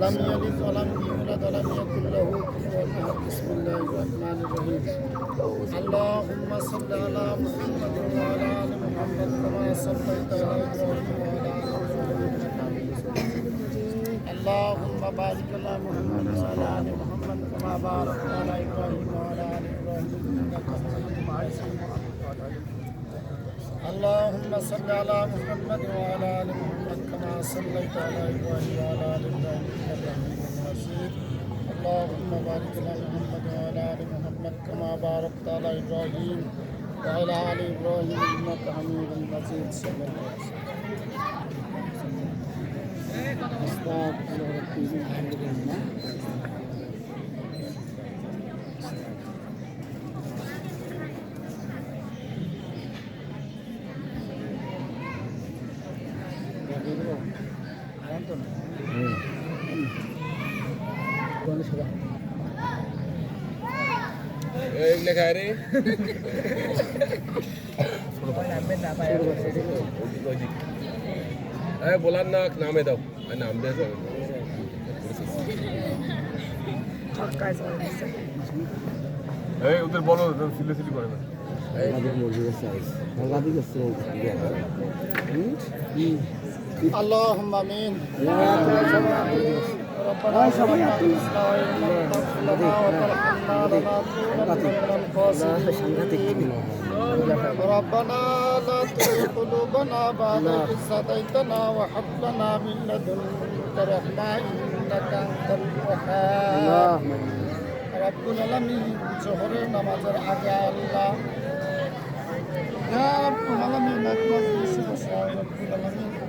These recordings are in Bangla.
لم يلد ولم يولد ولم يكن له كفوا أحد. بسم الله الرحمن الرحيم. اللهم صل على محمد وعلى آل محمد كما صليت على إبراهيم وعلى آل اللهم بارك على محمد وعلى آل محمد كما باركت على إبراهيم وعلى آل إبراهيم. اللهم صل على محمد وعلى آل محمد. كما صليت على إبراهيم وعلى آل إبراهيم إنك حميد اللهم بارك على محمد وعلى آل محمد كما باركت على إبراهيم وعلى آل إبراهيم إنك حميد مجيد. صلى الله عليه وسلم. استغفر ربي من বলার না নামে দাও নামবে এই ওদের বলো সিলে সিলি করে না আমাদের মজুরের সাইজ ভালো দিকে اللهم لنا وترحمنا لنكونن من الخاسرين ربنا لا تزغ قلوبنا بعد إذ هديتنا وهب لنا من لدنك رحمة إنك أنت الوهاب রব্বুল আলামিন জোহরের নামাজের আগে আল্লাহ ইয়া রব্বুল আলামিন একমাত্র বসে বসে রব্বুল আলামিন তোমার শরীফ পাঠ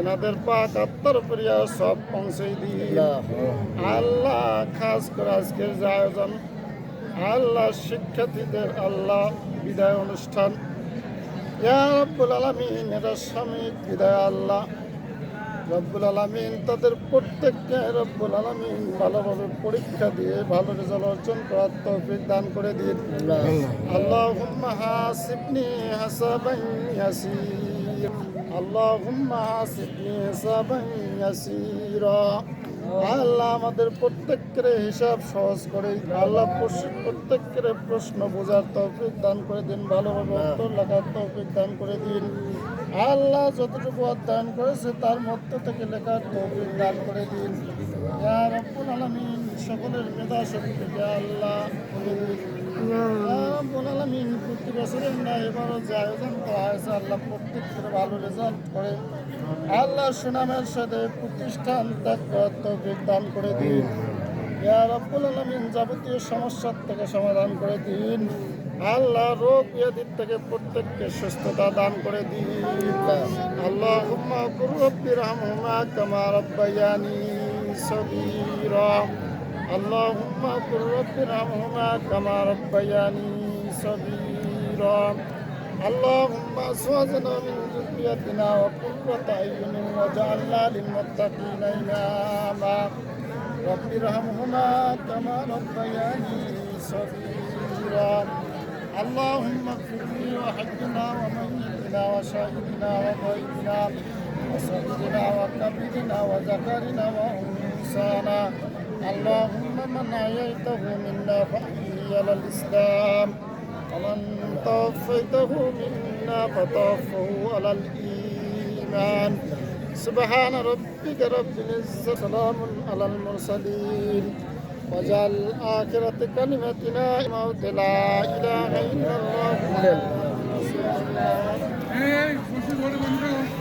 তেনাদের পাক আত্মার উপরিয়া সব পৌঁছাই দিন আল্লাহ খাস করে আজকের যে আয়োজন। আল্লাহ শিক্ষার্থীদের আল্লাহ বিদায় অনুষ্ঠান। রব্বুল আলামিন এরা সাময়িক বিদায় আল্লাহ। রব্বুল আলামিন তাদের প্রত্যেককে রব্বুল আলামিন ভালোভাবে পরীক্ষা দিয়ে ভালো রেজাল্ট অর্জন করার তৌফিক দান করে দিন। আল্লাহুম্মা হাসিবনি হাসাবান ইয়াসির আল্লাহুম্মা হাসিবনি হাসাবান ইয়াসিরা। আল্লাহ আমাদের প্রত্যেকের হিসাব সহজ করে, আল্লাহ প্রত্যেকের প্রশ্ন বোঝার তৌফিক দান করে দিন, ভালোভাবে উত্তর লেখার তৌফিক দান করে দিন। আল্লাহ যতটুকু অধ্যয়ন করেছে, তার মধ্য থেকে লেখার তৌফিক দান করে দিন। রব্বুল আলামিন, সকলের মেধা শক্তিকে আল্লাহ। করে দিন। ইয়া রব্বুল আলামিন প্রতি বছরের না এবারও যে আয়োজন করা হয়েছে আল্লাহ প্রত্যেকের ভালো রেজাল্ট করে আল্লাহ সুনামের সাথে প্রতিষ্ঠান ত্যাগ করার তৌফিক দান করে দিন ইয়া রব্বুল আলামিন যাবতীয় সমস্যার থেকে সমাধান করে দিন আল্লাহ রোগ ব্যাধির থেকে প্রত্যেককে সুস্থতা দান করে দিন আল্লাহ হুম্মা কুর রব্বি রহমহুমা কামা রব্বায়ানি সগীরা اللهم قل رب ارحمهما كما ربياني صغيرا اللهم ازواجنا من ذريتنا وقرة اعين واجعلنا للمتقين اماما رب ارحمهما كما ربياني صغيرا اللهم اغفر لي وحجنا وميتنا وشاهدنا وغيبنا وصغيرنا وكبيرنا وذكرنا وانثى إحسانا اللهم من أحييته منا فأحيه على الإسلام ومن توفيته منا فتوفه على الإيمان سبحان ربك رب العزة سلام على المرسلين وجعل آخرة كلمتنا موت لا إله إلا الله محمد رسول الله